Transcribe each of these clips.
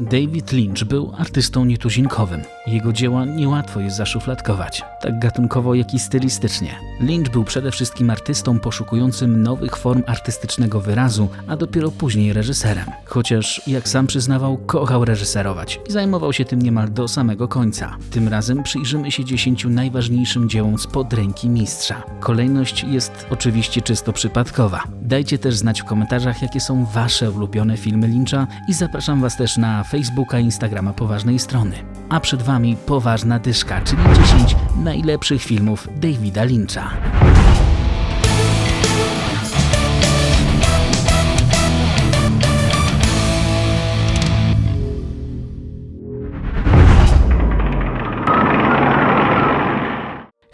David Lynch był artystą nietuzinkowym. Jego dzieła niełatwo jest zaszufladkować, tak gatunkowo jak i stylistycznie. Lynch był przede wszystkim artystą poszukującym nowych form artystycznego wyrazu, a dopiero później reżyserem. Chociaż, jak sam przyznawał, kochał reżyserować i zajmował się tym niemal do samego końca. Tym razem przyjrzymy się dziesięciu najważniejszym dziełom spod ręki mistrza. Kolejność jest oczywiście czysto przypadkowa. Dajcie też znać w komentarzach, jakie są Wasze ulubione filmy Lyncha i zapraszam Was też na Facebooka i Instagrama Poważnej Strony. A przed Wami Poważna Dyszka, czyli 10 najlepszych filmów Davida Lyncha.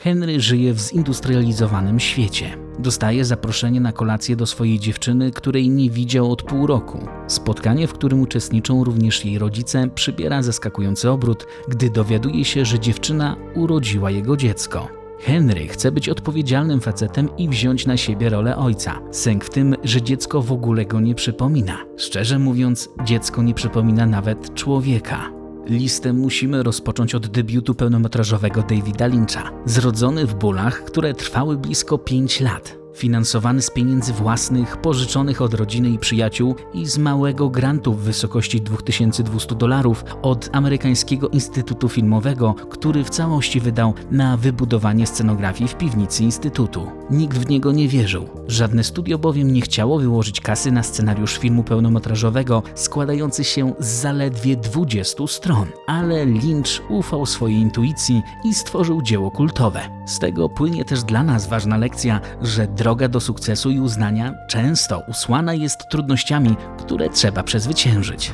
Henry żyje w zindustrializowanym świecie. Dostaje zaproszenie na kolację do swojej dziewczyny, której nie widział od pół roku. Spotkanie, w którym uczestniczą również jej rodzice, przybiera zaskakujący obrót, gdy dowiaduje się, że dziewczyna urodziła jego dziecko. Henry chce być odpowiedzialnym facetem i wziąć na siebie rolę ojca. Sęk w tym, że dziecko w ogóle go nie przypomina. Szczerze mówiąc, dziecko nie przypomina nawet człowieka. Listę musimy rozpocząć od debiutu pełnometrażowego Davida Lyncha. Zrodzony w bólach, które trwały blisko 5 lat. Finansowany z pieniędzy własnych, pożyczonych od rodziny i przyjaciół i z małego grantu w wysokości 2200 dolarów od amerykańskiego Instytutu Filmowego, który w całości wydał na wybudowanie scenografii w piwnicy Instytutu. Nikt w niego nie wierzył. Żadne studio bowiem nie chciało wyłożyć kasy na scenariusz filmu pełnometrażowego składający się z zaledwie 20 stron. Ale Lynch ufał swojej intuicji i stworzył dzieło kultowe. Z tego płynie też dla nas ważna lekcja, że droga do sukcesu i uznania często usłana jest trudnościami, które trzeba przezwyciężyć.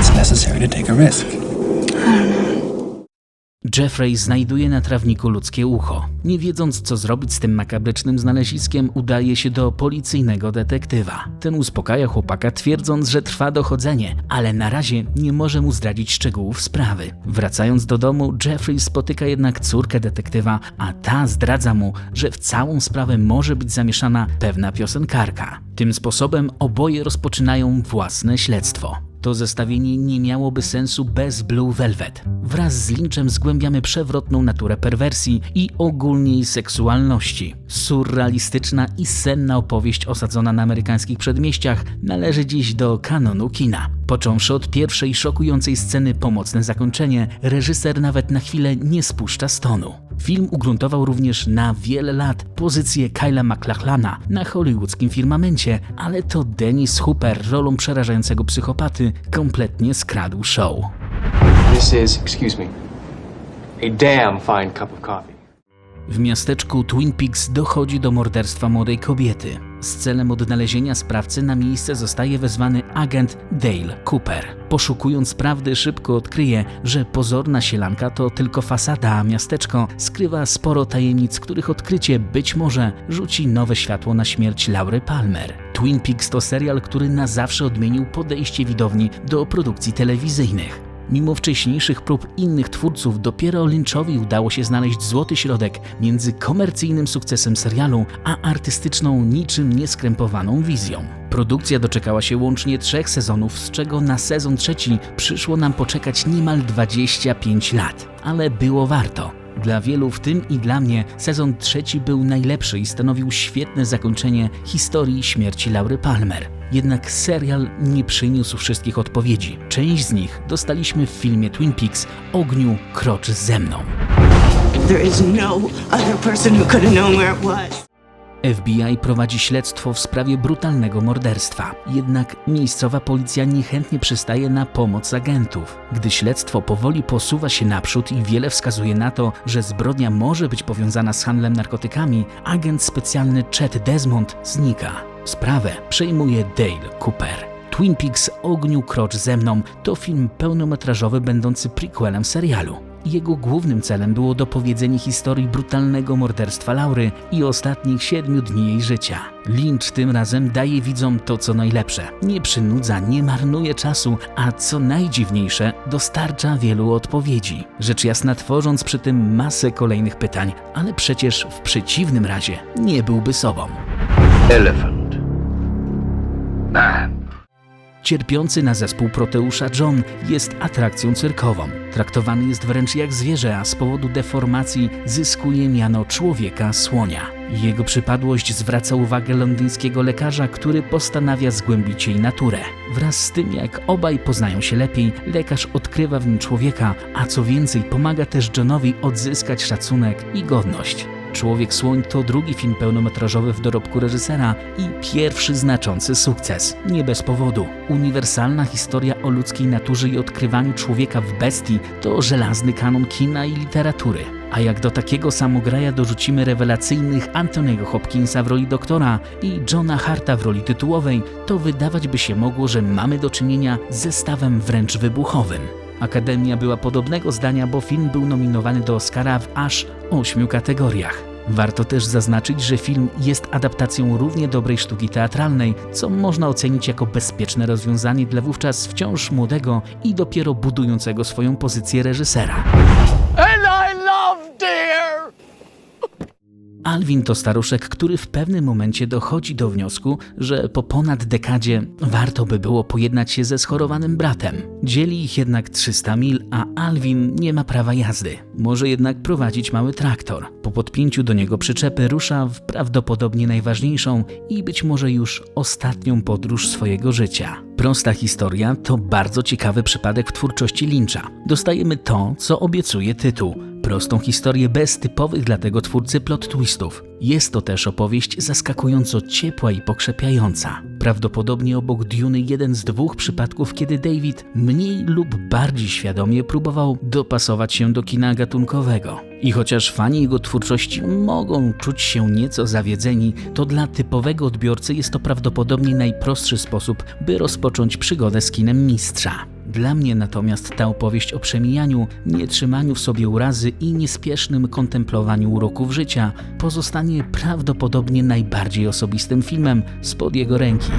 It's necessary to take a risk. Jeffrey znajduje na trawniku ludzkie ucho. Nie wiedząc, co zrobić z tym makabrycznym znaleziskiem, udaje się do policyjnego detektywa. Ten uspokaja chłopaka, twierdząc, że trwa dochodzenie, ale na razie nie może mu zdradzić szczegółów sprawy. Wracając do domu, Jeffrey spotyka jednak córkę detektywa, a ta zdradza mu, że w całą sprawę może być zamieszana pewna piosenkarka. Tym sposobem oboje rozpoczynają własne śledztwo. To zestawienie nie miałoby sensu bez Blue Velvet. Wraz z Lynchem zgłębiamy przewrotną naturę perwersji i ogólnej seksualności. Surrealistyczna i senna opowieść osadzona na amerykańskich przedmieściach należy dziś do kanonu kina. Począwszy od pierwszej szokującej sceny Pomocne zakończenie, reżyser nawet na chwilę nie spuszcza stonu. Film ugruntował również na wiele lat pozycję Kyla MacLachlana na hollywoodzkim firmamencie, ale to Dennis Hooper rolą przerażającego psychopaty kompletnie skradł show. This is, excuse me, a damn fine cup of coffee. W miasteczku Twin Peaks dochodzi do morderstwa młodej kobiety. Z celem odnalezienia sprawcy na miejsce zostaje wezwany agent Dale Cooper. Poszukując prawdy, szybko odkryje, że pozorna sielanka to tylko fasada, a miasteczko skrywa sporo tajemnic, których odkrycie być może rzuci nowe światło na śmierć Laury Palmer. Twin Peaks to serial, który na zawsze odmienił podejście widowni do produkcji telewizyjnych. Mimo wcześniejszych prób innych twórców, dopiero Lynchowi udało się znaleźć złoty środek między komercyjnym sukcesem serialu, a artystyczną, niczym nieskrępowaną wizją. Produkcja doczekała się łącznie trzech sezonów, z czego na sezon trzeci przyszło nam poczekać niemal 25 lat. Ale było warto. Dla wielu, w tym i dla mnie, sezon trzeci był najlepszy i stanowił świetne zakończenie historii śmierci Laury Palmer. Jednak serial nie przyniósł wszystkich odpowiedzi. Część z nich dostaliśmy w filmie Twin Peaks Ogniu krocz ze mną. No. FBI prowadzi śledztwo w sprawie brutalnego morderstwa. Jednak miejscowa policja niechętnie przystaje na pomoc agentów. Gdy śledztwo powoli posuwa się naprzód i wiele wskazuje na to, że zbrodnia może być powiązana z handlem narkotykami, agent specjalny Chet Desmond znika. Sprawę przejmuje Dale Cooper. Twin Peaks Ogniu Krocz ze mną to film pełnometrażowy będący prequelem serialu. Jego głównym celem było dopowiedzenie historii brutalnego morderstwa Laury i ostatnich siedmiu dni jej życia. Lynch tym razem daje widzom to, co najlepsze. Nie przynudza, nie marnuje czasu, a co najdziwniejsze, dostarcza wielu odpowiedzi. Rzecz jasna tworząc przy tym masę kolejnych pytań, ale przecież w przeciwnym razie nie byłby sobą. Elephant. Cierpiący na zespół Proteusza John jest atrakcją cyrkową. Traktowany jest wręcz jak zwierzę, a z powodu deformacji zyskuje miano człowieka słonia. Jego przypadłość zwraca uwagę londyńskiego lekarza, który postanawia zgłębić jej naturę. Wraz z tym, jak obaj poznają się lepiej, lekarz odkrywa w nim człowieka, a co więcej, pomaga też Johnowi odzyskać szacunek i godność. Człowiek Słoń to drugi film pełnometrażowy w dorobku reżysera i pierwszy znaczący sukces. Nie bez powodu. Uniwersalna historia o ludzkiej naturze i odkrywaniu człowieka w bestii to żelazny kanon kina i literatury. A jak do takiego samograja dorzucimy rewelacyjnych Anthony'ego Hopkinsa w roli doktora i Johna Harta w roli tytułowej, to wydawać by się mogło, że mamy do czynienia z zestawem wręcz wybuchowym. Akademia była podobnego zdania, bo film był nominowany do Oscara w aż ośmiu kategoriach. Warto też zaznaczyć, że film jest adaptacją równie dobrej sztuki teatralnej, co można ocenić jako bezpieczne rozwiązanie dla wówczas wciąż młodego i dopiero budującego swoją pozycję reżysera. Alvin to staruszek, który w pewnym momencie dochodzi do wniosku, że po ponad dekadzie warto by było pojednać się ze schorowanym bratem. Dzieli ich jednak 300 mil, a Alvin nie ma prawa jazdy. Może jednak prowadzić mały traktor. Po podpięciu do niego przyczepy rusza w prawdopodobnie najważniejszą i być może już ostatnią podróż swojego życia. Prosta historia to bardzo ciekawy przypadek w twórczości Lyncha. Dostajemy to, co obiecuje tytuł prostą historię bez typowych dla tego twórcy plot twistów. Jest to też opowieść zaskakująco ciepła i pokrzepiająca. Prawdopodobnie obok Duny jeden z dwóch przypadków, kiedy David mniej lub bardziej świadomie próbował dopasować się do kina gatunkowego. I chociaż fani jego twórczości mogą czuć się nieco zawiedzeni, to dla typowego odbiorcy jest to prawdopodobnie najprostszy sposób, by rozpocząć przygodę z kinem mistrza. Dla mnie natomiast ta opowieść o przemijaniu, nietrzymaniu w sobie urazy i niespiesznym kontemplowaniu uroków życia pozostanie prawdopodobnie najbardziej osobistym filmem spod jego ręki.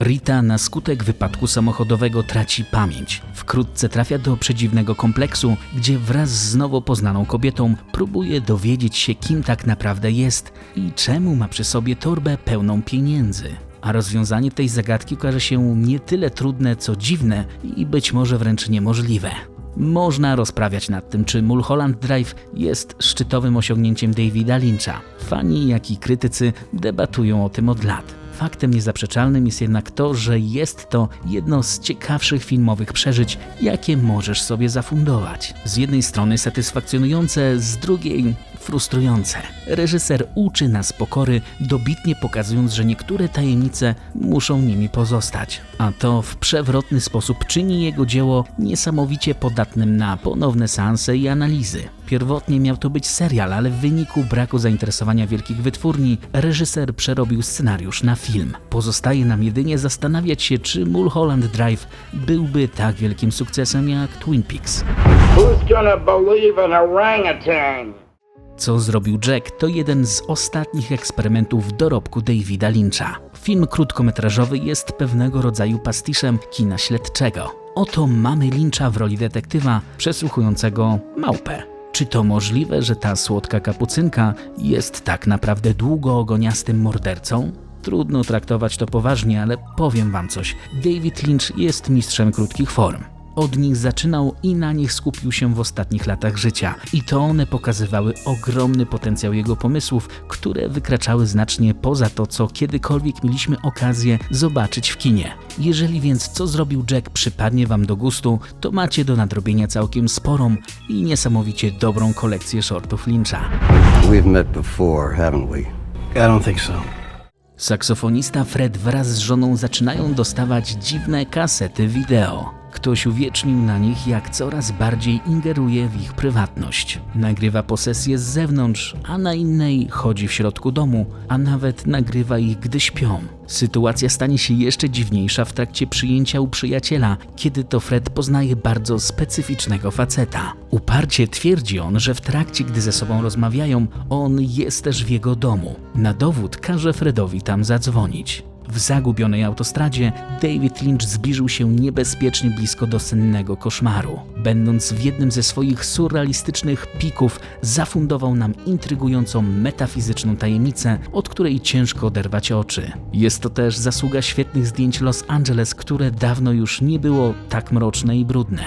Rita na skutek wypadku samochodowego traci pamięć. Wkrótce trafia do przedziwnego kompleksu, gdzie wraz z nowo poznaną kobietą próbuje dowiedzieć się, kim tak naprawdę jest i czemu ma przy sobie torbę pełną pieniędzy. A rozwiązanie tej zagadki okaże się nie tyle trudne, co dziwne i być może wręcz niemożliwe. Można rozprawiać nad tym, czy Mulholland Drive jest szczytowym osiągnięciem Davida Lyncha. Fani, jak i krytycy debatują o tym od lat. Faktem niezaprzeczalnym jest jednak to, że jest to jedno z ciekawszych filmowych przeżyć, jakie możesz sobie zafundować. Z jednej strony satysfakcjonujące, z drugiej frustrujące. Reżyser uczy nas pokory, dobitnie pokazując, że niektóre tajemnice muszą nimi pozostać. A to w przewrotny sposób czyni jego dzieło niesamowicie podatnym na ponowne seanse i analizy. Pierwotnie miał to być serial, ale w wyniku braku zainteresowania wielkich wytwórni, reżyser przerobił scenariusz na film. Pozostaje nam jedynie zastanawiać się, czy Mulholland Drive byłby tak wielkim sukcesem jak Twin Peaks. Who's gonna believe an orangutan? Co zrobił Jack to jeden z ostatnich eksperymentów w dorobku Davida Lyncha. Film krótkometrażowy jest pewnego rodzaju pastiszem kina śledczego. Oto mamy Lyncha w roli detektywa przesłuchującego małpę. Czy to możliwe, że ta słodka kapucynka jest tak naprawdę długoogoniastym mordercą? Trudno traktować to poważnie, ale powiem wam coś. David Lynch jest mistrzem krótkich form. Od nich zaczynał i na nich skupił się w ostatnich latach życia. I to one pokazywały ogromny potencjał jego pomysłów, które wykraczały znacznie poza to, co kiedykolwiek mieliśmy okazję zobaczyć w kinie. Jeżeli więc co zrobił Jack przypadnie wam do gustu, to macie do nadrobienia całkiem sporą i niesamowicie dobrą kolekcję shortów Lyncha. We've met before, haven't we? I don't think so. Saksofonista Fred wraz z żoną zaczynają dostawać dziwne kasety wideo. Ktoś uwiecznił na nich, jak coraz bardziej ingeruje w ich prywatność. Nagrywa posesje z zewnątrz, a na innej chodzi w środku domu, a nawet nagrywa ich, gdy śpią. Sytuacja stanie się jeszcze dziwniejsza w trakcie przyjęcia u przyjaciela, kiedy to Fred poznaje bardzo specyficznego faceta. Uparcie twierdzi on, że w trakcie, gdy ze sobą rozmawiają, on jest też w jego domu. Na dowód każe Fredowi tam zadzwonić. W zagubionej autostradzie David Lynch zbliżył się niebezpiecznie blisko do sennego koszmaru. Będąc w jednym ze swoich surrealistycznych pików, zafundował nam intrygującą metafizyczną tajemnicę, od której ciężko oderwać oczy. Jest to też zasługa świetnych zdjęć Los Angeles, które dawno już nie było tak mroczne i brudne.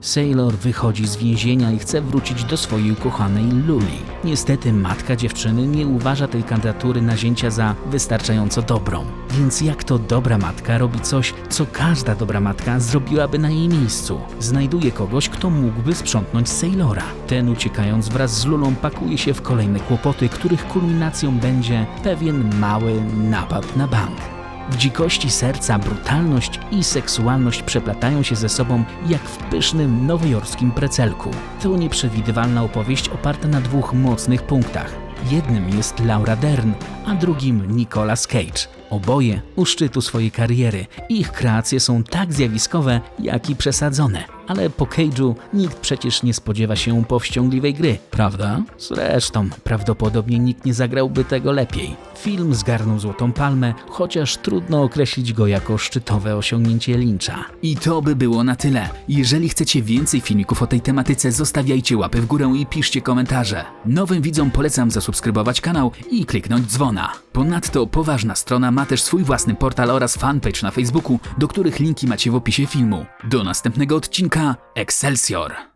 Sailor wychodzi z więzienia i chce wrócić do swojej ukochanej Luli. Niestety matka dziewczyny nie uważa tej kandydatury nazięcia za wystarczająco dobrą. Więc jak to dobra matka robi coś, co każda dobra matka zrobiłaby na jej miejscu? Znajduje kogoś, kto mógłby sprzątnąć Sailora. Ten uciekając wraz z Lulą pakuje się w kolejne kłopoty, których kulminacją będzie pewien mały napad na bank. Dzikości serca brutalność i seksualność przeplatają się ze sobą jak w pysznym nowojorskim precelku. To nieprzewidywalna opowieść oparta na dwóch mocnych punktach. Jednym jest Laura Dern, a drugim Nicolas Cage. Oboje u szczytu swojej kariery. Ich kreacje są tak zjawiskowe, jak i przesadzone. Ale po Cage'u nikt przecież nie spodziewa się powściągliwej gry, prawda? Zresztą prawdopodobnie nikt nie zagrałby tego lepiej. Film zgarnął Złotą Palmę, chociaż trudno określić go jako szczytowe osiągnięcie Lyncha. I to by było na tyle. Jeżeli chcecie więcej filmików o tej tematyce, zostawiajcie łapy w górę i piszcie komentarze. Nowym widzom polecam zasubskrybować kanał i kliknąć dzwona. Ponadto poważna strona ma też swój własny portal oraz fanpage na Facebooku, do których linki macie w opisie filmu. Do następnego odcinka Excelsior!